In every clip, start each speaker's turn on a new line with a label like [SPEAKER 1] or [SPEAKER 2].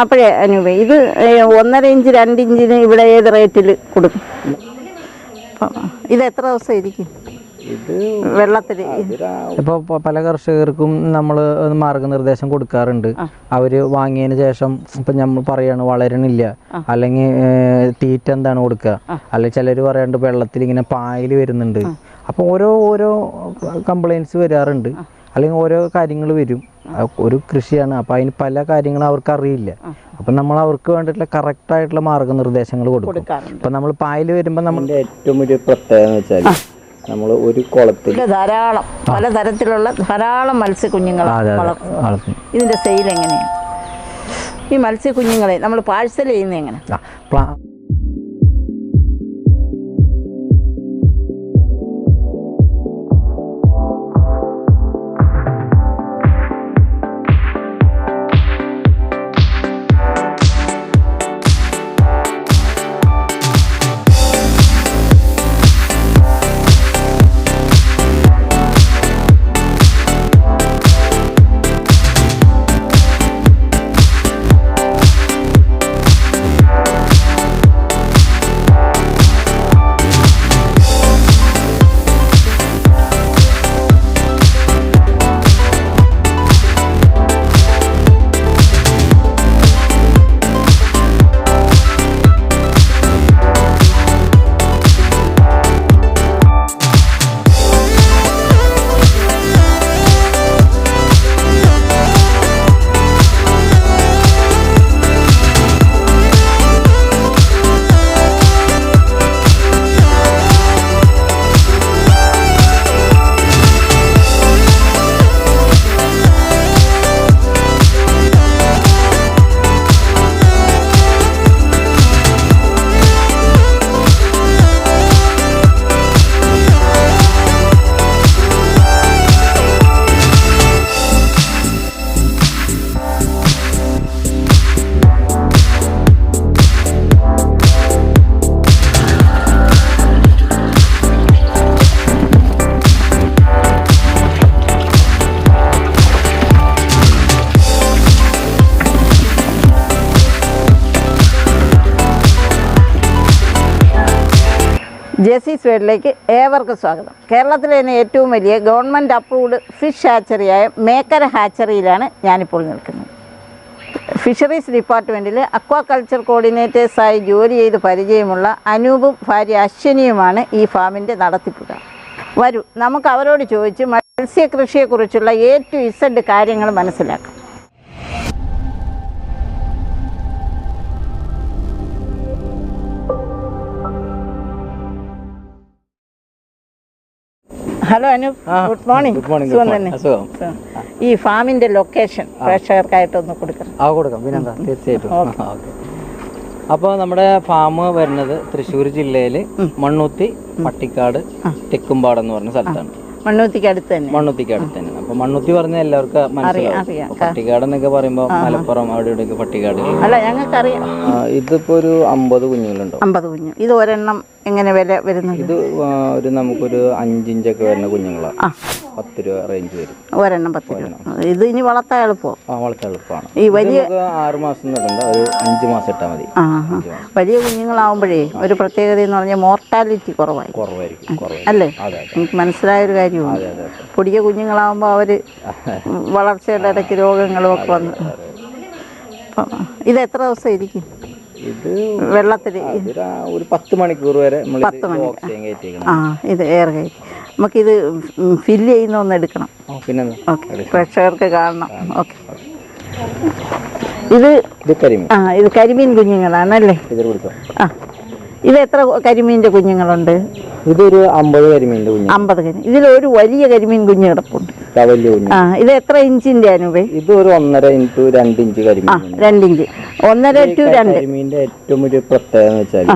[SPEAKER 1] അപ്പോഴേ അനൂപ ഇത് ഒന്നര ഇഞ്ച് രണ്ട് ഇഞ്ചിന് ഇവിടെ ഏത് റേറ്റിൽ കൊടുക്കും? ഇത് എത്ര ദിവസം ഇരിക്കും വെള്ളത്തിൽ
[SPEAKER 2] ഇപ്പോൾ പല കർഷകർക്കും നമ്മൾ മാർഗനിർദ്ദേശം കൊടുക്കാറുണ്ട്. അവർ വാങ്ങിയതിന് ശേഷം ഇപ്പം നമ്മൾ പറയാണ് വളരണില്ല. അല്ലെങ്കിൽ തീറ്റ എന്താണ് കൊടുക്കുക അല്ലെങ്കിൽ ചിലർ പറയാണ്ട് വെള്ളത്തിൽ ഇങ്ങനെ പായൽ വരുന്നുണ്ട്. അപ്പോൾ ഓരോ ഓരോ കംപ്ലൈന്റ്സ് വരാറുണ്ട്. അല്ലെങ്കിൽ ഓരോ കാര്യങ്ങൾ വരും. ഒരു കൃഷിയാണ്. അപ്പോൾ അതിന് പല കാര്യങ്ങളും അവർക്ക് അറിയില്ല അപ്പം നമ്മൾ അവർക്ക് വേണ്ടിയിട്ടുള്ള കറക്റ്റ് ആയിട്ടുള്ള മാർഗനിർദ്ദേശങ്ങൾ കൊടുക്കും.
[SPEAKER 1] കൊടുക്കാറുണ്ട്.
[SPEAKER 2] നമ്മൾ പായൽ വരുമ്പോൾ
[SPEAKER 3] നമ്മുടെ ഏറ്റവും വലിയ പ്രത്യേകത എന്ന് വെച്ചാൽ നമ്മൾ ഒരു കുളത്തിൽ
[SPEAKER 1] ധാരാളം പലതരത്തിലുള്ള ധാരാളം മത്സ്യക്കുഞ്ഞുങ്ങൾ ഇതിന്റെ സെയിൽ എങ്ങനെയാണ് ഈ മത്സ്യക്കുഞ്ഞുങ്ങളെ നമ്മൾ പാഴ്സൽ ചെയ്യുന്നത് എങ്ങനെ
[SPEAKER 2] ആ,
[SPEAKER 1] സ്വേഡിലേക്ക് ഏവർക്കും സ്വാഗതം. കേരളത്തിലെ തന്നെ ഏറ്റവും വലിയ ഗവൺമെന്റ് അപ്രൂവ്ഡ് ഫിഷ് ഹാച്ചറിയായ മേക്കര ഹാച്ചറിയിലാണ് ഞാനിപ്പോൾ നിൽക്കുന്നത്. ഫിഷറീസ് ഡിപ്പാർട്ട്മെന്റിൽ അക്വാകൾച്ചർ കോർഡിനേറ്റേഴ്സായി ജോലി ചെയ്ത് പരിചയമുള്ള അനൂപും ഭാര്യ അശ്വനിയുമാണ് ഈ ഫാമിന്റെ നടത്തിപ്പുക വരൂ നമുക്ക് അവരോട് ചോദിച്ച് മത്സ്യകൃഷിയെക്കുറിച്ചുള്ള ടു ഇസഡ് കാര്യങ്ങൾ മനസ്സിലാക്കാം. Hello Anoop good morning
[SPEAKER 3] good morning
[SPEAKER 1] സുഖം തന്നെ. സുഖം. ഈ ഫാമിന്റെ ലൊക്കേഷൻ പ്രേക്ഷകർക്കായിട്ടൊന്ന് കൊടുക്കണം.
[SPEAKER 3] ആ കൊടുക്കാം. പിന്നെന്താ തീർച്ചയായിട്ടും. അപ്പോൾ നമ്മുടെ ഫാം വരുന്നത് തൃശ്ശൂർ ജില്ലയിൽ മണ്ണുത്തി പട്ടിക്കാട് തെക്കുംപാട് എന്ന് പറഞ്ഞ സ്ഥലത്താണ്.
[SPEAKER 1] മണ്ണൂത്തിക്ക് അടുത്ത് തന്നെ.
[SPEAKER 3] മണ്ണുത്തിക്ക് അടുത്ത് തന്നെ. അപ്പൊ മണ്ണുത്തി പറഞ്ഞ എല്ലാവർക്കും മനസ്സിലാവും.
[SPEAKER 1] അറിയാം.
[SPEAKER 3] പട്ടിക്കാട് എന്നൊക്കെ പറയുമ്പോൾ മലപ്പുറം അവിടെ ഇവിടെയൊക്കെ പട്ടിക്കാട്.
[SPEAKER 1] അല്ല ഞങ്ങൾക്കറിയാം.
[SPEAKER 3] ആ, ഇതിപ്പോ ഒരു അമ്പത് കുഞ്ഞുങ്ങളുണ്ടോ.
[SPEAKER 1] അമ്പത് കുഞ്ഞു. ഇത് ഒരെണ്ണം എങ്ങനെ വില വരുന്നത്
[SPEAKER 3] ഇത് ഒരു നമുക്കൊരു അഞ്ചിഞ്ചൊക്കെ വരുന്ന കുഞ്ഞുങ്ങളാണ് പത്ത് രൂപ റേഞ്ച് വരും.
[SPEAKER 1] ഒരെണ്ണം പത്ത് രൂപ. ഇത് ഇനി വളർത്താൻ എളുപ്പം.
[SPEAKER 3] ആ വളർത്താൻ എളുപ്പമാണ്.
[SPEAKER 1] ഈ വലിയ
[SPEAKER 3] ആറ് മാസം നടണ്ട ഒരു അഞ്ച് മാസം ഇട്ടാൽ മതി.
[SPEAKER 1] ആ. വലിയ കുഞ്ഞുങ്ങളാവുമ്പോഴേ ഒരു പ്രത്യേകത എന്ന് പറഞ്ഞാൽ മോർട്ടാലിറ്റി കുറവായി
[SPEAKER 3] കുറവായിരിക്കും
[SPEAKER 1] അല്ലേ? എനിക്ക് മനസ്സിലായൊരു കാര്യമാണ് പൊടിയ കുഞ്ഞുങ്ങളാവുമ്പോൾ അവർ വളർച്ചയുടെ ഇടയ്ക്ക് രോഗങ്ങളും ഒക്കെ വന്ന്. ഇത് എത്ര ദിവസം ഇരിക്കും?
[SPEAKER 3] ഇത്
[SPEAKER 1] വെള്ളത്തിൽ
[SPEAKER 3] ഒരു പത്ത് മണിക്കൂർ വരെ ഓക്സിജൻ കയറ്റിയേക്കണം
[SPEAKER 1] ആ ഇത് എയർ കയറ്റി. നമുക്കിത് ഫില്ല് ചെയ്യുന്ന ഒന്ന് എടുക്കണം. ഓക്കെ പ്രേക്ഷകർക്ക് കാണണം. ഓക്കെ. ഇത്
[SPEAKER 3] കരിമീൻ.
[SPEAKER 1] ആ ഇത് കരിമീൻ കുഞ്ഞുങ്ങളാണല്ലേ? ആ ഇത് എത്ര കരിമീന്റെ കുഞ്ഞുങ്ങളുണ്ട്?
[SPEAKER 3] ഇതൊരു അമ്പത് കരിമീന്റെ കുഞ്ഞ്
[SPEAKER 1] അമ്പത് കരിമീൻ. ഇതിലൊരു വലിയ കരിമീൻ കുഞ്ഞു കിടപ്പുണ്ട്. ആ ഇത് എത്ര ഇഞ്ചിന്റെ അനുപേ?
[SPEAKER 3] ഇത് ഒരു ഒന്നര ഇഞ്ച് രണ്ട് ഇഞ്ച്
[SPEAKER 1] ആ
[SPEAKER 3] കരിമീൻ
[SPEAKER 1] ഇഞ്ച്. ഒന്നര ടു രണ്ട്.
[SPEAKER 3] കരിമീന്റെ ഏറ്റവും വലിയ പ്രത്യേകത എന്ന് വെച്ചാൽ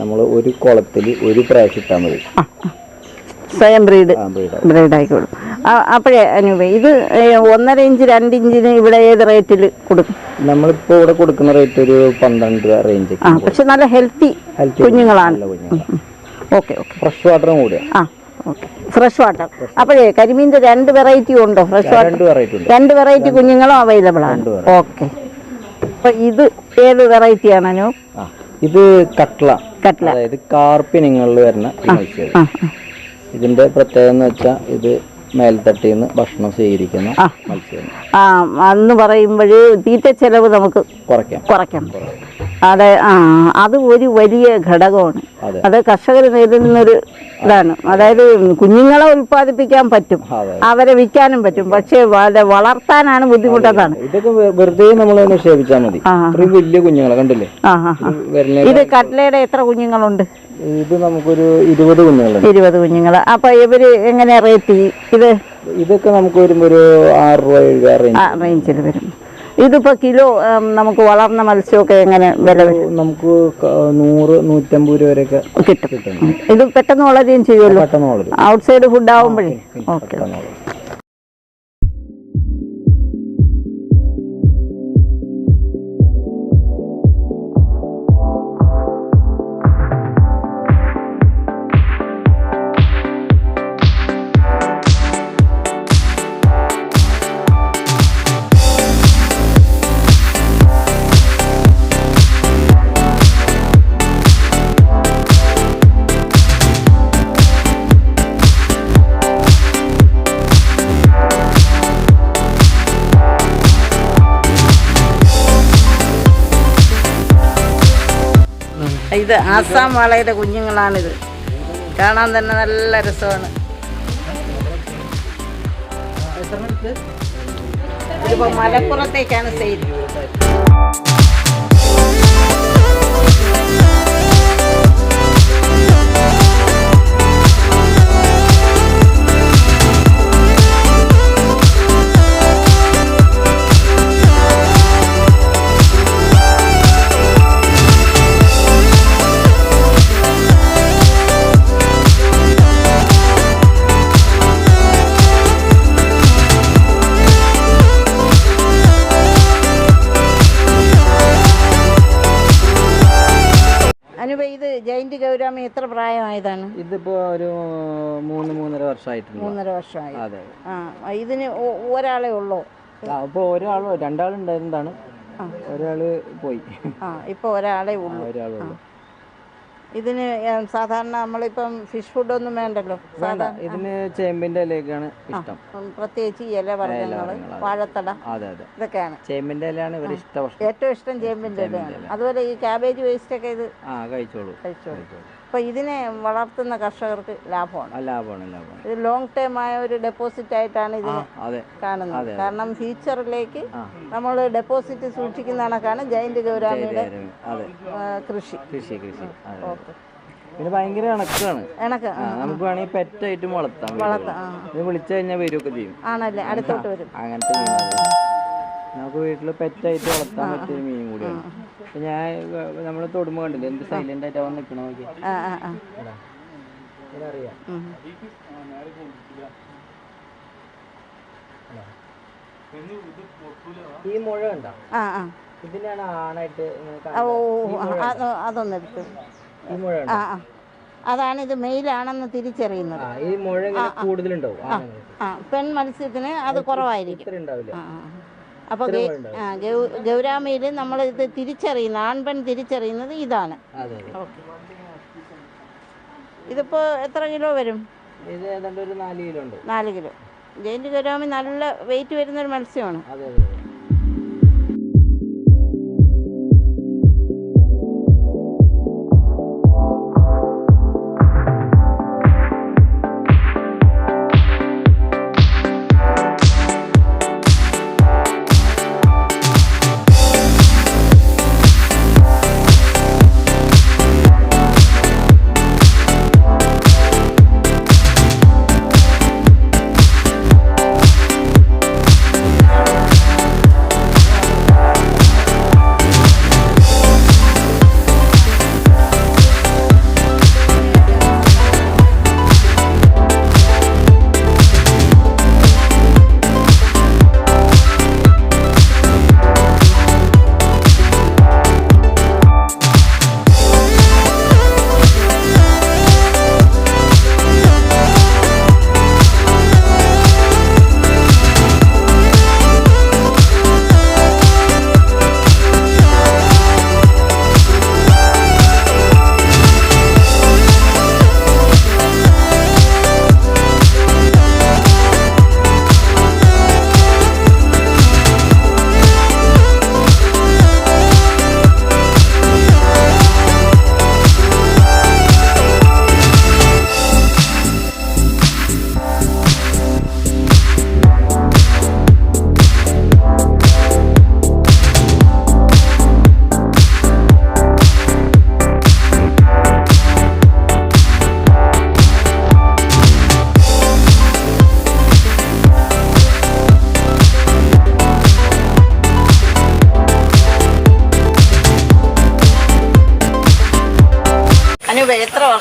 [SPEAKER 3] നമ്മൾ ഒരു കുളത്തിൽ ഒരു പ്രാവശ്യം ഇട്ടാൽ മതി.
[SPEAKER 1] സ്വയം ബ്രീഡ്
[SPEAKER 3] ബ്രീഡ്
[SPEAKER 1] ആയിക്കോളും അപ്പോഴേ അനുപേ ഇത് ഒന്നര ഇഞ്ച് രണ്ട് ഇഞ്ചിന് ഇവിടെ ഏത് റേറ്റിൽ കൊടുക്കും?
[SPEAKER 3] നമ്മളിപ്പോ ഇവിടെ കൊടുക്കുന്ന റേറ്റ് ഒരു പന്ത്രണ്ട് രൂപ റേഞ്ച്
[SPEAKER 1] ആ പക്ഷെ നല്ല ഹെൽത്തി കുഞ്ഞുങ്ങളാണ്. Okay okay.
[SPEAKER 3] ഫ്രഷ് വാട്ടറും കൂടിയാ.
[SPEAKER 1] ആ ഓക്കെ. Fresh water. അപ്പോഴേ കരിമീന്റെ രണ്ട് വെറൈറ്റി ഉണ്ടോ? Fresh water?
[SPEAKER 3] രണ്ട് വെറൈറ്റി
[SPEAKER 1] വെറൈറ്റി കുഞ്ഞുങ്ങളും അവൈലബിൾ ആണ്. ഓക്കെ. അപ്പൊ ഇത് ഏത് വെറൈറ്റിയാണ്
[SPEAKER 2] ആണോ ഇത് കട്ട്ല.
[SPEAKER 1] കട്ട്ല.
[SPEAKER 2] അതായത് കാർപ്പിനങ്ങളിൽ വരുന്ന ഇതിന്റെ പ്രത്യേകത എന്ന് വെച്ചാൽ ഇത് മേൽത്തട്ടിൽ നിന്ന് ഭക്ഷണം സ്വീകരിക്കുന്ന. മത്സ്യം
[SPEAKER 1] ആ അന്ന് പറയുമ്പോഴേ തീറ്റ ചെലവ് നമുക്ക്
[SPEAKER 2] കുറയ്ക്കാം.
[SPEAKER 1] കുറയ്ക്കണം അതെ. ആ അത് ഒരു വലിയ ഘടകമാണ്.
[SPEAKER 2] അതെ.
[SPEAKER 1] കർഷകർ നേരിടുന്നൊരു ഇതാണ്. അതായത് കുഞ്ഞുങ്ങളെ ഉൽപ്പാദിപ്പിക്കാൻ പറ്റും. അവരെ വിൽക്കാനും പറ്റും. പക്ഷേ അത് വളർത്താനാണ് ബുദ്ധിമുട്ടതാണ്
[SPEAKER 2] ഇതൊക്കെ വെറുതെ നമ്മൾ നിക്ഷേപിച്ചാൽ മതി. വലിയ കുഞ്ഞുങ്ങളെ കണ്ടില്ലേ. ഇത്
[SPEAKER 1] കട്ലയുടെ എത്ര കുഞ്ഞുങ്ങളുണ്ട്?
[SPEAKER 2] ഇത് നമുക്കൊരു ഇരുപത് കുഞ്ഞുങ്ങൾ
[SPEAKER 1] ഇരുപത് കുഞ്ഞുങ്ങൾ അപ്പൊ ഇവർ എങ്ങനെ റേറ്റ് ഇത്
[SPEAKER 2] ഇതൊക്കെ നമുക്ക് വരുമ്പോ ഒരു ആറ് രൂപ ഏഴ് രൂപ
[SPEAKER 1] റേഞ്ചിൽ വരും. ഇതിപ്പോ കിലോ നമുക്ക് വളർന്ന മത്സ്യമൊക്കെ എങ്ങനെ വില
[SPEAKER 2] നമുക്ക് നൂറ് നൂറ്റമ്പത് രൂപ വരെയൊക്കെ
[SPEAKER 1] കിട്ടും. ഇത് പെട്ടെന്ന് വളരുകയും ചെയ്യുമല്ലോ? Outside food ആവുമ്പോഴേ? ഓക്കെ ഇത് ആസാം വാളയുടെ കുഞ്ഞുങ്ങളാണിത്. കാണാൻ തന്നെ നല്ല രസമാണ്. ഇതിപ്പോൾ മലപ്പുറത്തേക്കാണ് സെയിൽ. ജൈന്റ് എത്ര പ്രായമായതാണ്?
[SPEAKER 2] ഇതിപ്പോ ഒരു മൂന്ന് മൂന്നര വർഷമായിട്ടുണ്ട്.
[SPEAKER 1] മൂന്നര വർഷമായി.
[SPEAKER 2] അതെ
[SPEAKER 1] ആ ഇതിന് ഒ- ഒരാളെ ഉള്ളൂ?
[SPEAKER 2] അപ്പോൾ ഒരാളോ രണ്ടാളുണ്ടായിരുന്നതാണ്. ഒരാൾ പോയി.
[SPEAKER 1] ആ ഇപ്പൊ ഒരാളെ ഉള്ളൂ.
[SPEAKER 2] ഒരാളുള്ളൂ
[SPEAKER 1] ഇതിന് ഏ, സാധാരണ നമ്മളിപ്പം ഫിഷ് ഫുഡ് ഒന്നും വേണ്ടല്ലോ? സാധാരണ
[SPEAKER 2] ഇതിന് ചേമ്പിന്റെ ഇലയൊക്കെയാണ് ഇഷ്ടം.
[SPEAKER 1] ഉം, പ്രത്യേകിച്ച് ഈ ഇലവർഗങ്ങൾ വാഴത്തട
[SPEAKER 2] അതെ അതെ.
[SPEAKER 1] ഇതൊക്കെയാണ്.
[SPEAKER 2] ചേമ്പിന്റെ ഇലയാണ് ഇവർ ഇഷ്ടം.
[SPEAKER 1] ഏറ്റവും ഇഷ്ടം ചേമ്പിന്റെ ഇലയാണ്. അതുപോലെ ഈ ക്യാബേജ് വേസ്റ്റ് ഒക്കെ ഇത്
[SPEAKER 2] ആ കഴിച്ചോളൂ.
[SPEAKER 1] കഴിച്ചോളൂ. അപ്പോൾ ഇതിനെ വളർത്തുന്ന കർഷകർക്ക് ലാഭമാണ്.
[SPEAKER 2] ലാഭമാണ് ലാഭമാണ്.
[SPEAKER 1] ഇത് ലോങ് ടേം ആയ ഒരു ഡെപ്പോസിറ്റ് ആയിട്ടാണ്
[SPEAKER 2] ഇത്
[SPEAKER 1] കാണുന്നത്. കാരണം ഫ്യൂച്ചറിലേക്ക് നമ്മൾ ഡെപ്പോസിറ്റ് സൂക്ഷിക്കുന്ന കണക്കാണ് ജയന്റ് ഗൗരാമിയുടെ കൃഷി.
[SPEAKER 2] കൃഷി കൃഷി. പിന്നെ ഭയങ്കര ഇണക്കാണ് നമുക്ക് വേണമെങ്കിൽ പെറ്റായിട്ടും വളർത്താം.
[SPEAKER 1] വളർത്താം
[SPEAKER 2] വിളിച്ചു കഴിഞ്ഞാൽ വരുമൊക്കെ ചെയ്യും.
[SPEAKER 1] ആണല്ലേ? അടുത്തോട്ട് വരും.
[SPEAKER 2] അങ്ങനത്തെ നമുക്ക് വീട്ടിൽ പെറ്റായിട്ട് വളർത്താൻ പറ്റിയ മീൻ കൂടിയാണ്. ഞാൻ നമ്മൾ തൊടുമ്പോ കണ്ടില്ലേ? എന്ത് സൈലന്റ് ആയിട്ട് അവൻ നിക്കണ നോക്കി. ഈ മുഴ ഉണ്ടോ? ഇതിനാണ് ആണായിട്ട്
[SPEAKER 1] ഓ, ആ,
[SPEAKER 2] ഈ മുഴ
[SPEAKER 1] അതാണ് ഇത് മെയിലാണെന്ന് തിരിച്ചറിയുന്നത്.
[SPEAKER 2] ഈ മുഴ കൂടുതലുണ്ടാവും
[SPEAKER 1] പെൺ മത്സ്യത്തിന് അത് കുറവായിരിക്കും.
[SPEAKER 2] ഇത്ര ഉണ്ടാവില്ല
[SPEAKER 1] ആ, ആ. അപ്പൊ ഗ- ആ, ഗൗ- ഗൗരാമിയിൽ നമ്മൾ ഇത് തിരിച്ചറിയുന്ന ആൺപെൺ തിരിച്ചറിയുന്നത് ഇതാണ്. ഓക്കെ. ഇതിപ്പോ എത്ര കിലോ വരും?
[SPEAKER 2] ഇത് ഏതാണ്ട് ഒരു നാല് കിലോ ഉണ്ട്.
[SPEAKER 1] നാല് കിലോ. ജയിന്റ് ഗൗരാമി നല്ല വെയിറ്റ് വരുന്ന ഒരു മത്സ്യമാണ്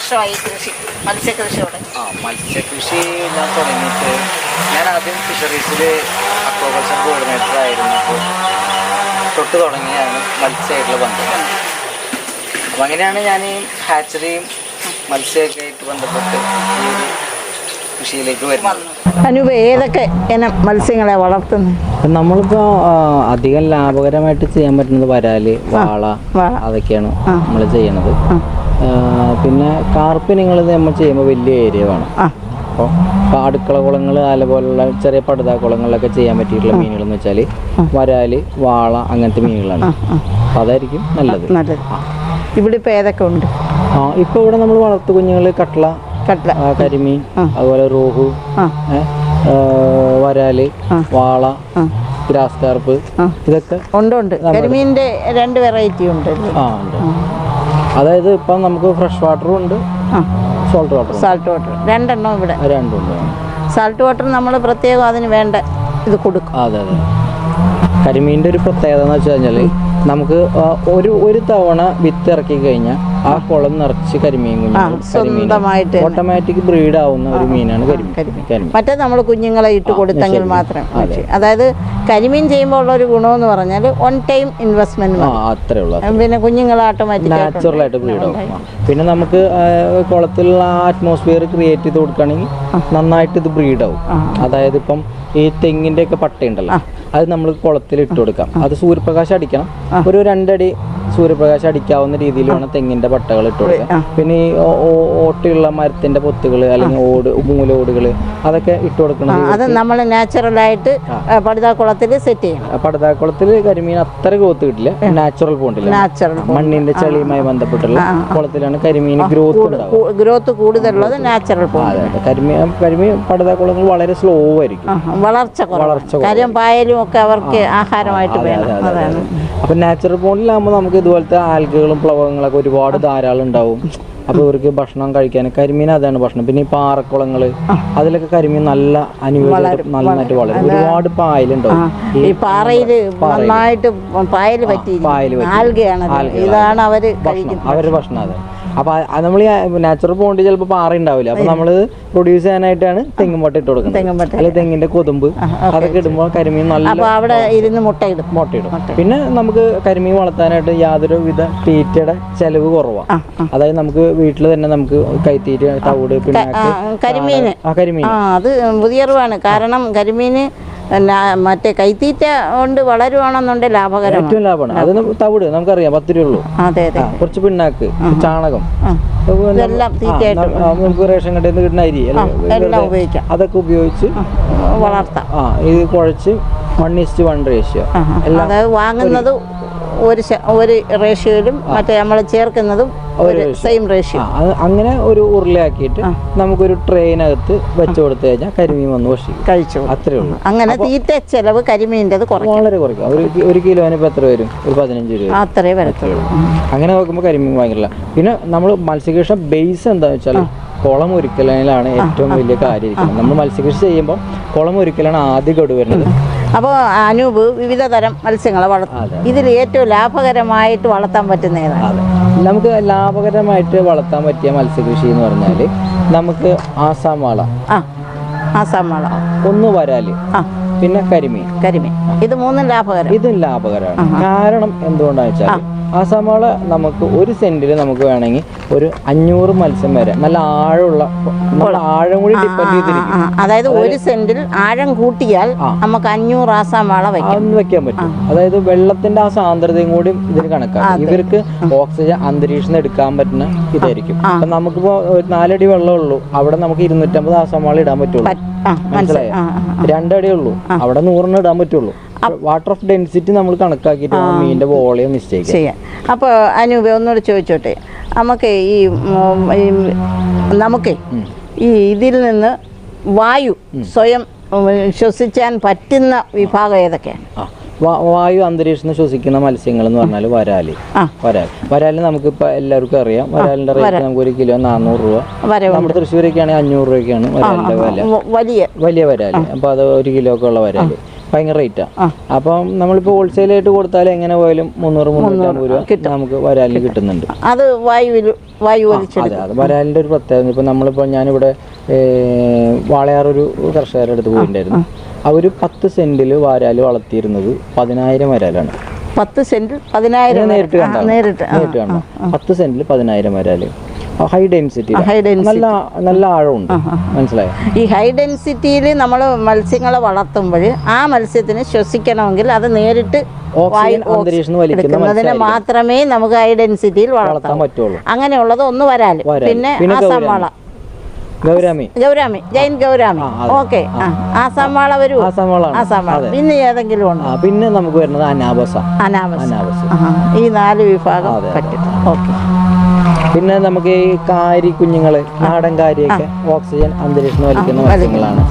[SPEAKER 1] വർഷമായി കൃഷി മത്സ്യകൃഷിയോടെ.
[SPEAKER 3] ആ മത്സ്യകൃഷി ഞാൻ തുടങ്ങിയിട്ട് ഞാൻ ആദ്യം ഫിഷറീസിൽ അക്വാകൾച്ചർ കോർഡിനേറ്റർ ആയിരുന്നു. അപ്പോൾ തൊട്ട് തുടങ്ങിയാണ് മത്സ്യമായിട്ടുള്ള ബന്ധം. അപ്പം അങ്ങനെയാണ് ഞാൻ ഈ ഹാച്ചറിയും മത്സ്യമൊക്കെ ആയിട്ട് ബന്ധപ്പെട്ട് ഈ ഒരു കൃഷിയിലേക്ക് വരുന്നത്.
[SPEAKER 1] അനുപ ഏതൊക്കെ ഇനം മത്സ്യങ്ങളെ വളർത്തുന്നു?
[SPEAKER 2] ഇപ്പം നമ്മളിപ്പോൾ അധികം ലാഭകരമായിട്ട് ചെയ്യാൻ പറ്റുന്നത് വരാൽ വാള
[SPEAKER 1] വാള.
[SPEAKER 2] അതൊക്കെയാണ് നമ്മൾ ചെയ്യണത്. പിന്നെ കാർപ്പിനങ്ങൾ നമ്മൾ ചെയ്യുമ്പോൾ വലിയ ഏരിയ വേണം. അപ്പോൾ അടുക്കള കുളങ്ങൾ അതുപോലുള്ള ചെറിയ പടുതാ കുളങ്ങളിലൊക്കെ ചെയ്യാൻ പറ്റിയിട്ടുള്ള മീനുകൾ എന്ന് വെച്ചാൽ വരാൽ വാള അങ്ങനത്തെ മീനുകളാണ്. അപ്പോൾ അതായിരിക്കും നല്ലത്.
[SPEAKER 1] നല്ലത്. ഇവിടെ ഇപ്പോൾ ഏതൊക്കെ ഉണ്ട്?
[SPEAKER 2] ആ ഇപ്പോൾ ഇവിടെ നമ്മൾ വളർത്തു കുഞ്ഞുങ്ങൾ കട്ട്ള കട്ട്ള. കരിമീൻ അതുപോലെ റോഹു വരാൽ വാള ഗ്രാസ് കാർപ്പ് ഇതൊക്കെ
[SPEAKER 1] ഉണ്ട് ഉണ്ട്. കരിമീന്റെ രണ്ട് വെറൈറ്റി ഉണ്ട്.
[SPEAKER 2] ആ ഉണ്ട്. അതായത് ഇപ്പം നമുക്ക് ഫ്രഷ് വാട്ടറും ഉണ്ട്. സോൾട്ട് വാട്ടർ
[SPEAKER 1] സാൾട്ട് വാട്ടർ രണ്ടെണ്ണം ഇവിടെ.
[SPEAKER 2] രണ്ടുണ്ട്
[SPEAKER 1] സാൾട്ട് വാട്ടർ നമ്മൾ പ്രത്യേകം അതിന് വേണ്ട ഇത് കൊടുക്കും.
[SPEAKER 2] അതെ അതെ. കരിമീന്റെ ഒരു പ്രത്യേകത എന്ന് വെച്ച് കഴിഞ്ഞാൽ നമുക്ക് ഒരു ഒരു തവണ വിത്ത് ഇറക്കി കഴിഞ്ഞാൽ ആ കുളം നിറച്ച് കരിമീൻ
[SPEAKER 1] സ്വന്തമായിട്ട്
[SPEAKER 2] ഓട്ടോമാറ്റിക് ബ്രീഡ് ആവുന്ന ഒരു മീനാണ് കരിമീൻ.
[SPEAKER 1] മറ്റേ നമ്മൾ കുഞ്ഞുങ്ങളെ ഇട്ട് കൊടുത്തെങ്കിൽ മാത്രം. മതി. അതായത് കരിമീൻ ചെയ്യുമ്പോൾ ഉള്ള ഒരു ഗുണമെന്ന് പറഞ്ഞാൽ വൺ ടൈം ഇൻവെസ്റ്റ്മെന്റ്
[SPEAKER 2] അത്രേ ഉള്ളൂ
[SPEAKER 1] പിന്നെ കുഞ്ഞുങ്ങൾ ഓട്ടോമാറ്റിക്
[SPEAKER 2] നാച്ചുറൽ ആയിട്ട് ബ്രീഡ് ആവും പിന്നെ നമുക്ക് കുളത്തിലുള്ള ആറ്റ്മോസ്ഫിയർ ക്രിയേറ്റ് ചെയ്ത് കൊടുക്കുകയാണെങ്കിൽ നന്നായിട്ട് ഇത് ബ്രീഡ് ആവും അതായത് ഇപ്പം ഈ തെങ്ങിന്റെ ഒക്കെ പട്ടയുണ്ടല്ലോ അത് നമ്മൾ കുളത്തിൽ ഇട്ട് കൊടുക്കാം. അത് സൂര്യപ്രകാശം അടിക്കണം. ഒരു രണ്ടടി സൂര്യപ്രകാശം അടിക്കാവുന്ന രീതിയിൽ വേണം തെങ്ങിന്റെ പട്ടകൾ ഇട്ടു കൊടുക്കാം പിന്നെ ഈ ഓട്ടയുള്ള മരത്തിന്റെ പൊത്തുകൾ അല്ലെങ്കിൽ ഓട് മൂലോടുകൾ അതൊക്കെ ഇട്ട് കൊടുക്കണം
[SPEAKER 1] അത് നമ്മൾ നാച്ചുറലായിട്ട് പടുതാക്കുളത്തിൽ സെറ്റ് ചെയ്യണം.
[SPEAKER 2] പടുതാക്കുളത്തിൽ കരിമീൻ അത്ര ഗ്രോത്ത് കിട്ടില്ല. നാച്ചുറൽ പോണ്ടില്ല
[SPEAKER 1] നാച്ചുറൽ
[SPEAKER 2] മണ്ണിന്റെ ചെളിയുമായി ബന്ധപ്പെട്ടുള്ള കുളത്തിലാണ് കരിമീൻ ഗ്രോത്ത്
[SPEAKER 1] ഗ്രോത്ത് കൂടുതലുള്ളത് നാച്ചുറൽ
[SPEAKER 2] കരിമീൻ കരിമീൻ പടുതാക്കുളങ്ങൾ വളരെ സ്ലോ ആയിരിക്കും.
[SPEAKER 1] വളർച്ച വളർച്ച കാര്യം പായലും ഒക്കെ അവർക്ക് ആഹാരമായിട്ട് വേണം. അതാണ്.
[SPEAKER 2] അപ്പൊ നാച്ചുറൽ പോണ്ടിലാകുമ്പോൾ നമുക്ക് ഇതുപോലത്തെ ആൽഗകളും പ്ലവകങ്ങളൊക്കെ ഒരുപാട് ധാരാളം ഉണ്ടാവും അപ്പൊ ഇവർക്ക് ഭക്ഷണം കഴിക്കാൻ കരിമീൻ അതാണ് ഭക്ഷണം. പിന്നെ ഈ പാറക്കുളങ്ങൾ അതിലൊക്കെ കരിമീൻ നല്ല അനുയോജ്യമായിട്ട് നന്നായിട്ട് വളരും. ഒരുപാട് പായലുണ്ടാവും.
[SPEAKER 1] ഈ പാറയിൽ നന്നായിട്ട് പായൽ പറ്റി. ആൽഗയാണ് ഇതാണ് അവർ
[SPEAKER 2] ഭക്ഷണം. അവരുടെ ഭക്ഷണം അതെ അപ്പൊ നമ്മൾ നാച്ചുറൽ പോണ്ടി ചിലപ്പോൾ പാറ ഉണ്ടാവില്ല അപ്പൊ നമ്മൾ പ്രൊഡ്യൂസ് ചെയ്യാനായിട്ടാണ് തെങ്ങും ഇട്ട് കൊടുക്കുന്നത്.
[SPEAKER 1] തെങ്ങുംപട്ട.
[SPEAKER 2] അല്ലെങ്കിൽ തെങ്ങിന്റെ കൊതുമ്പ്. അതൊക്കെ ഇടുമ്പോൾ കരിമീൻ നല്ല
[SPEAKER 1] അപ്പോൾ അവിടെ ഇരുന്ന് മുട്ടയിടും.
[SPEAKER 2] മുട്ടയിടും. പിന്നെ നമുക്ക് കരിമീൻ വളർത്താനായിട്ട് യാതൊരു വിധ തീറ്റയുടെ ചെലവ് കുറവാണ് അതായത് നമുക്ക് വീട്ടിൽ തന്നെ നമുക്ക് കൈത്തീറ്റ തവിട് പിന്നെ കരിമീൻ
[SPEAKER 1] കരിമീൻ അത് പുതിയ അറിവാണ് കാരണം കരിമീന് പിന്നെ മറ്റേ കൈത്തീറ്റ കൊണ്ട് വളരുവാണെന്നുണ്ടെങ്കിൽ ലാഭകരം
[SPEAKER 2] ഏറ്റവും ലാഭമാണ്. അതിന് തവിട് നമുക്കറിയാം പത്ത് രൂപ ഉള്ളൂ
[SPEAKER 1] അതെ. അതെ
[SPEAKER 2] കുറച്ച് പിണ്ണാക്ക് ചാണകം.
[SPEAKER 1] ഇതെല്ലാം തീറ്റയായിട്ട്
[SPEAKER 2] നമുക്ക് റേഷൻ കടയിൽ നിന്ന് കിട്ടുന്ന അരി
[SPEAKER 1] എല്ലാം ഉപയോഗിക്കാം.
[SPEAKER 2] അതൊക്കെ ഉപയോഗിച്ച്
[SPEAKER 1] വളർത്താം.
[SPEAKER 2] ആ ഇത് കുഴച്ച് വൺ ഇസ്റ്റ് വൺ റേഷ്യോ.
[SPEAKER 1] അതായത് വാങ്ങുന്നത് ഒരു ഒരു റേഷ്യോയിലും മറ്റേ നമ്മൾ ചേർക്കുന്നതും സെയിം റേഷ്യോ
[SPEAKER 2] ആ അങ്ങനെ ഒരു ഉരുളയാക്കിയിട്ട് നമുക്കൊരു ട്രെയിനകത്ത് വെച്ച് കൊടുത്തു കഴിഞ്ഞാൽ കരിമീൻ വന്ന് ഭക്ഷിക്കും
[SPEAKER 1] കഴിച്ചു
[SPEAKER 2] അത്രേ ഉള്ളൂ.
[SPEAKER 1] അങ്ങനെ തീറ്റ ചെലവ് കരിമീന്റെ
[SPEAKER 2] വളരെ കുറയ്ക്കും. ഒരു ഒരു കിലോന് ഇപ്പം എത്ര വരും? ഒരു പതിനഞ്ച് രൂപ
[SPEAKER 1] അത്രേ വരത്തുള്ളൂ.
[SPEAKER 2] അങ്ങനെ നോക്കുമ്പോൾ കരിമീൻ വാങ്ങില്ല പിന്നെ നമ്മൾ മത്സ്യകൃഷി ബേസ് എന്താണെന്ന് വെച്ചാൽ കുളം ഒരുക്കലിലാണ് ഏറ്റവും വലിയ കാര്യം ഇരിക്കുന്നത്. നമ്മൾ മത്സ്യകൃഷി ചെയ്യുമ്പോൾ കുളം ഒരുക്കലാണ് ആദ്യം കടു വരുന്നത്.
[SPEAKER 1] അപ്പോൾ അനൂപ് വിവിധ തരം മത്സ്യങ്ങളെ വളർത്തും. ഇതിൽ ഏറ്റവും ലാഭകരമായിട്ട് വളർത്താൻ പറ്റുന്ന ഏതാണ്?
[SPEAKER 2] നമുക്ക് ലാഭകരമായിട്ട് വളർത്താൻ പറ്റിയ മത്സ്യകൃഷി എന്ന് പറഞ്ഞാൽ നമുക്ക് ആസാം വാള.
[SPEAKER 1] ആ ആസാം വാള.
[SPEAKER 2] ഒന്ന് വരാൽ
[SPEAKER 1] ആ.
[SPEAKER 2] പിന്നെ കരിമീൻ.
[SPEAKER 1] കരിമീൻ. ഇത് മൂന്നും ലാഭകരം.
[SPEAKER 2] ഇതും ലാഭകരമാണ്. കാരണം എന്തുകൊണ്ടാണെന്ന് വെച്ചാൽ ആസാം സവാള നമുക്ക് ഒരു സെന്റിൽ നമുക്ക് വേണമെങ്കിൽ ഒരു അഞ്ഞൂറ് മത്സ്യം വരെ. നല്ല ആഴമുള്ള നമ്മൾ ആഴം കൂടി ഡിപ്പെൻഡ് ചെയ്തിരിക്കും
[SPEAKER 1] അതായത് ഒരു സെന്റിൽ ആഴം കൂട്ടിയാൽ നമുക്ക് അഞ്ഞൂറ് ആ
[SPEAKER 2] സവാള വെക്കാൻ പറ്റും. അതായത് വെള്ളത്തിന്റെ ആ സാന്ദ്രതയും കൂടി ഇതിന് കണക്കാണ് ഇവർക്ക് ഓക്സിജൻ അന്തരീക്ഷം എടുക്കാൻ പറ്റുന്ന ഇതായിരിക്കും. അപ്പൊ നമുക്കിപ്പോ ഒരു നാലടി വെള്ളം ഉള്ളൂ. അവിടെ നമുക്ക് ഇരുന്നൂറ്റമ്പത് ആസാമാളി ഇടാൻ പറ്റുള്ളൂ.
[SPEAKER 1] മനസ്സിലായോ. ആ ആ.
[SPEAKER 2] രണ്ടടി ഉള്ളൂ. അവിടെ നൂറിന് ഇടാൻ പറ്റുള്ളൂ. വാട്ടർ ഓഫ് ഡെൻസിറ്റി നമ്മൾ കണക്കാക്കിയിട്ട് മീനിന്റെ വോളിയം മിസ്റ്റേക്ക്
[SPEAKER 1] ചെയ്യാം. അപ്പോൾ അനൂപ് ഒന്നുകൂടെ ചോദിച്ചോട്ടെ? നമുക്ക് ഈ നമുക്ക് ഈ ഇതിൽ നിന്ന് വായു സ്വയം ശ്വസിക്കാൻ പറ്റുന്ന വിഭാഗം ഏതൊക്കെയാണ്
[SPEAKER 2] വായു അന്തരീക്ഷത്തിൽ ശ്വസിക്കുന്ന മത്സ്യങ്ങൾ എന്ന് പറഞ്ഞാൽ
[SPEAKER 1] വരാൽ.
[SPEAKER 2] വരാൽ വരാൽ. നമുക്കിപ്പോൾ എല്ലാവർക്കും അറിയാം. വരാലിന്റെ റേറ്റ് നമുക്ക് ഒരു കിലോ നാനൂറ് രൂപ. നമ്മുടെ തൃശ്ശൂരൊക്കെ ആണെങ്കിൽ അഞ്ഞൂറ് രൂപയ്ക്കാണ് വരാലിന്റെ വില.
[SPEAKER 1] വലിയ.
[SPEAKER 2] വലിയ വരാൽ. അപ്പോൾ അത് ഒരു കിലോ ഒക്കെ ഉള്ള വരാൽ ഭയങ്കര റേറ്റാണ്
[SPEAKER 1] ആ.
[SPEAKER 2] അപ്പം നമ്മളിപ്പോൾ ഹോൾസെയിലായിട്ട് കൊടുത്താൽ എങ്ങനെ പോയാലും മുന്നൂറ് മുന്നൂറ്റമ്പത് രൂപ നമുക്ക് വരാലിന് കിട്ടുന്നുണ്ട്.
[SPEAKER 1] അത് വായുവിൽ വായു
[SPEAKER 2] വരാലിന്റെ ഒരു പ്രത്യേകത. ഇപ്പം നമ്മളിപ്പോൾ ഞാനിവിടെ വാളയാർ വാളയാറൊരു കർഷകരുടെ അടുത്ത് പോയിട്ടുണ്ടായിരുന്നു. അവർ പത്ത് സെന്റിൽ വാരാൽ വളർത്തിയിരുന്നത് പതിനായിരം വരാലാണ്.
[SPEAKER 1] പത്ത് സെന്റിൽ പതിനായിരം.
[SPEAKER 2] നേരിട്ട് കണ്ടാണ്
[SPEAKER 1] നേരിട്ട്.
[SPEAKER 2] പത്ത് സെന്റിൽ പതിനായിരം വരാൽ. ഹൈ ഡെൻസിറ്റി
[SPEAKER 1] ഹൈ ഡെൻസിറ്റി
[SPEAKER 2] നല്ല നല്ല ആഴമുണ്ട്. മനസ്സിലായോ?
[SPEAKER 1] ഈ ഹൈ ഡെൻസിറ്റിയിൽ നമ്മൾ മത്സ്യങ്ങളെ വളർത്തുമ്പോൾ ആ മത്സ്യത്തിന് ശ്വസിക്കണമെങ്കിൽ അത് നേരിട്ട് അതിനെ മാത്രമേ നമുക്ക് ഹൈ ഡെൻസിറ്റിയിൽ
[SPEAKER 2] വളർത്താൻ പറ്റുള്ളൂ.
[SPEAKER 1] അങ്ങനെയുള്ളത് ഒന്ന്
[SPEAKER 2] വരാൽ.
[SPEAKER 1] പിന്നെ Assam
[SPEAKER 2] gourami.
[SPEAKER 1] Gourami. Giant gourami. Okay. Assam വാള വരൂ.
[SPEAKER 2] ആസാം
[SPEAKER 1] വാള പിന്നെ ഏതെങ്കിലും ഉണ്ടോ?
[SPEAKER 2] പിന്നെ നമുക്ക് വരുന്നത് അനാബസ.
[SPEAKER 1] അനാവസ ഈ നാല് വിഭാഗം. പറ്റും ഓക്കെ.
[SPEAKER 2] പിന്നെ നമുക്ക് ഈ കാരി കുഞ്ഞുങ്ങൾ നാടൻ കാരിയൊക്കെ ഓക്സിജൻ അന്തരീക്ഷം വലിക്കുന്ന മത്സ്യങ്ങളാണ്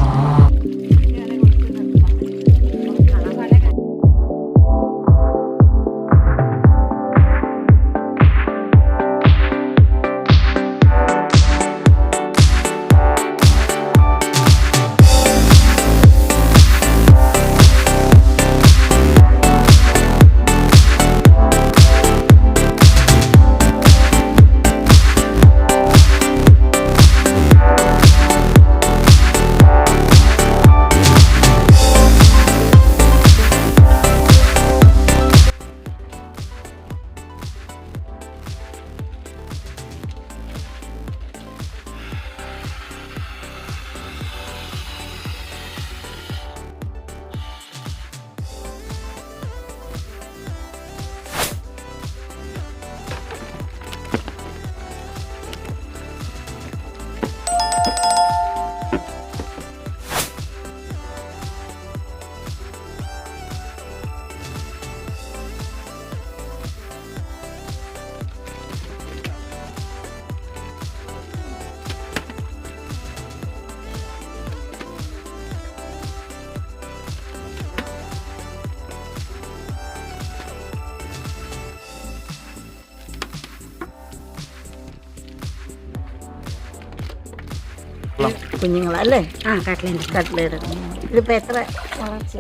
[SPEAKER 1] കുഞ്ഞുങ്ങളല്ലേ?
[SPEAKER 4] ആ കട്ട്ലേറ്റ്
[SPEAKER 1] കട്ട്ലേറ്റ് ഇതിപ്പോൾ എത്ര വളർച്ച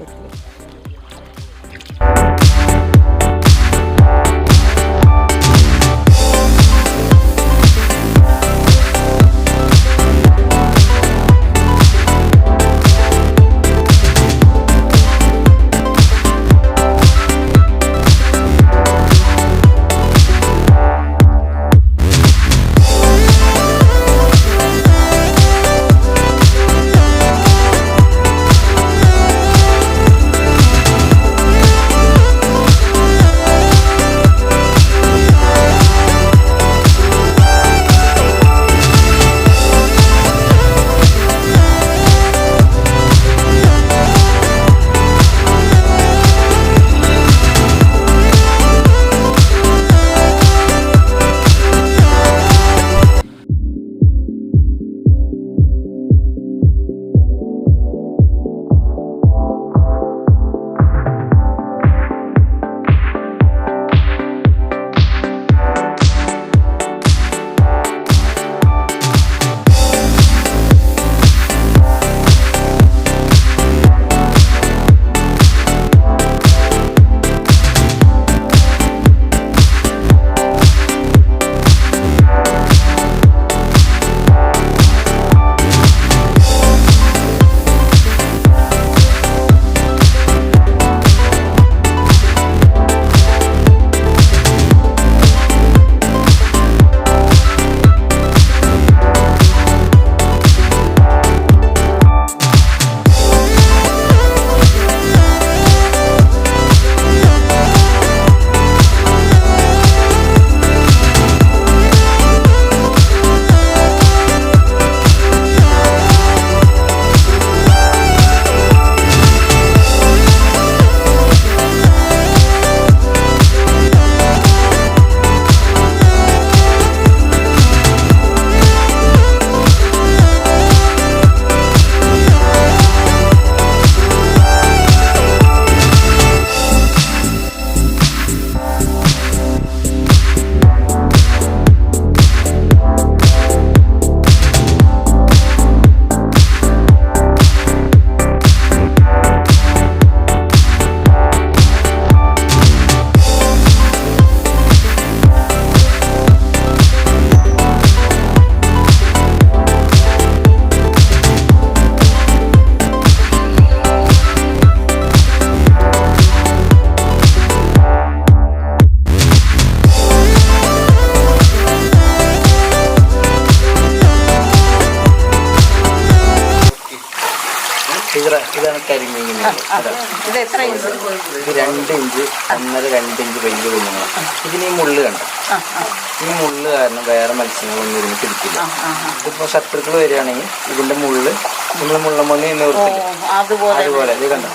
[SPEAKER 3] ഇതിന് ഈ മുള്ള് കണ്ട? ഈ മുള്ള് കാരണം വേറെ മത്സ്യങ്ങളൊന്നും ഇതിന് പിടിക്കില്ല ഇതിപ്പോ ശത്രുക്കൾ വരികയാണെങ്കിൽ ഇതിന്റെ മുള്ള് നമ്മൾ മുള്ളമണ്ണി
[SPEAKER 1] ഓ അതുപോലെ.
[SPEAKER 3] ഇത് കണ്ടോ?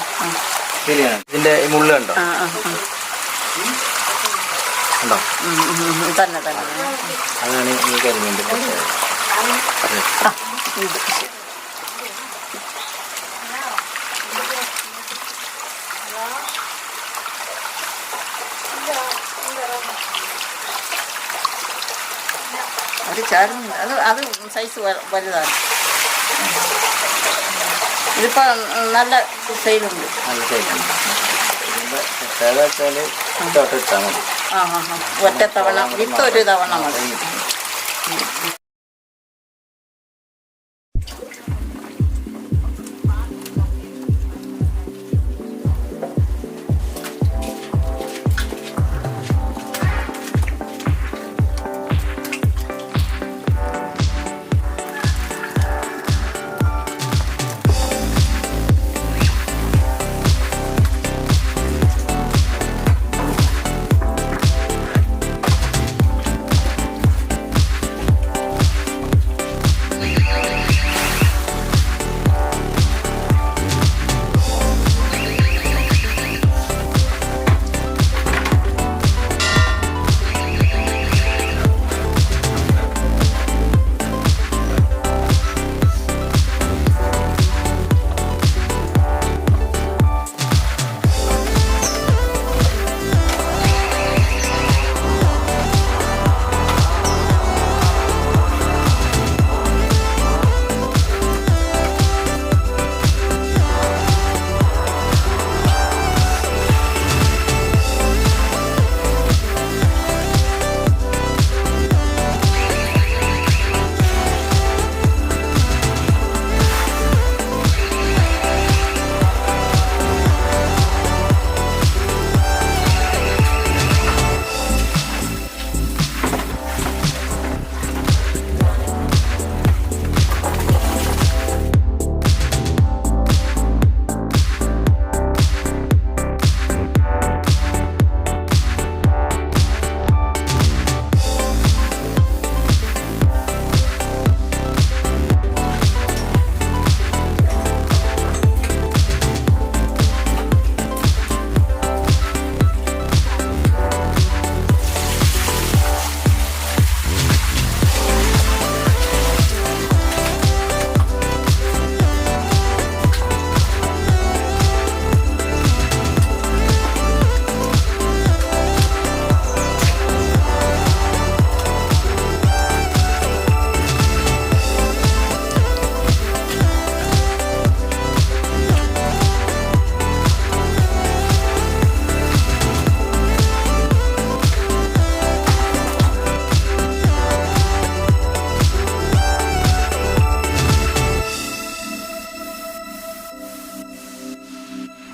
[SPEAKER 3] ഇതിലാണ് ഇതിന്റെ ഈ മുള്ള് കണ്ടോ. കണ്ടോ? അതാണ് ഈ കരിമീന്റെ പ്രത്യേകത
[SPEAKER 1] ഇത് അത് അത് അത് സൈസ് വലുതാണ്. ഇതിപ്പോൾ നല്ല സെയിലുണ്ട്
[SPEAKER 3] നല്ല സൈസാണ് ഇതിന്റെ പ്രത്യേകത വെച്ചാൽ ചോട്ട ഇട്ടാൽ മതി.
[SPEAKER 1] ആ ആ ആ. ഒറ്റ തവണ വിത്ത് ഒരു തവണ മതി.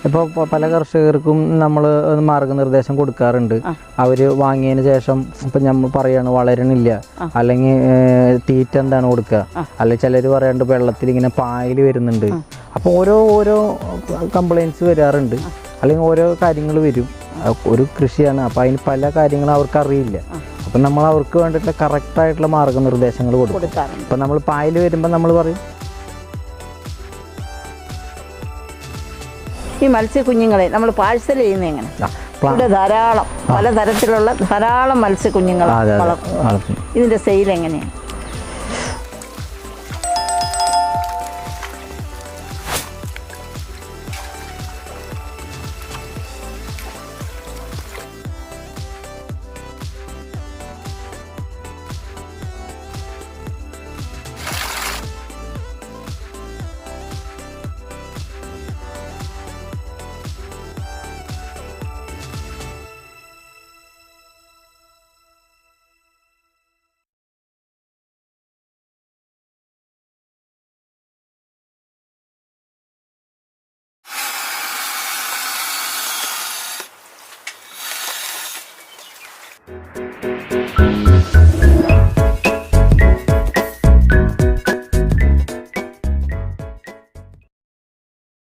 [SPEAKER 2] ഇപ്പോൾ പല കർഷകർക്കും നമ്മൾ മാർഗനിർദ്ദേശം കൊടുക്കാറുണ്ട്. അവർ വാങ്ങിയതിന് ശേഷം ഇപ്പം നമ്മൾ പറയാണ് വളരണില്ല. അല്ലെങ്കിൽ തീറ്റ എന്താണ് കൊടുക്കുക അല്ലെങ്കിൽ ചിലർ പറയാണ്ട് വെള്ളത്തിൽ ഇങ്ങനെ പായൽ വരുന്നുണ്ട്. അപ്പോൾ ഓരോ ഓരോ കംപ്ലൈന്റ്സ് വരാറുണ്ട്. അല്ലെങ്കിൽ ഓരോ കാര്യങ്ങൾ വരും. ഒരു കൃഷിയാണ്. അപ്പോൾ അതിന് പല കാര്യങ്ങളും അവർക്ക് അറിയില്ല അപ്പം നമ്മൾ അവർക്ക് വേണ്ടിയിട്ടുള്ള കറക്റ്റായിട്ടുള്ള മാർഗനിർദ്ദേശങ്ങൾ കൊടുക്കും. ഇപ്പം നമ്മൾ പായൽ വരുമ്പോൾ നമ്മൾ പറയും
[SPEAKER 1] ഈ മത്സ്യക്കുഞ്ഞുങ്ങളെ നമ്മൾ പാഴ്സൽ ചെയ്യുന്നത് എങ്ങനെ? ഇവിടെ ധാരാളം പലതരത്തിലുള്ള ധാരാളം മത്സ്യക്കുഞ്ഞുങ്ങൾ വളർത്തും ഇതിന്റെ സെയിൽ എങ്ങനെയാണ്?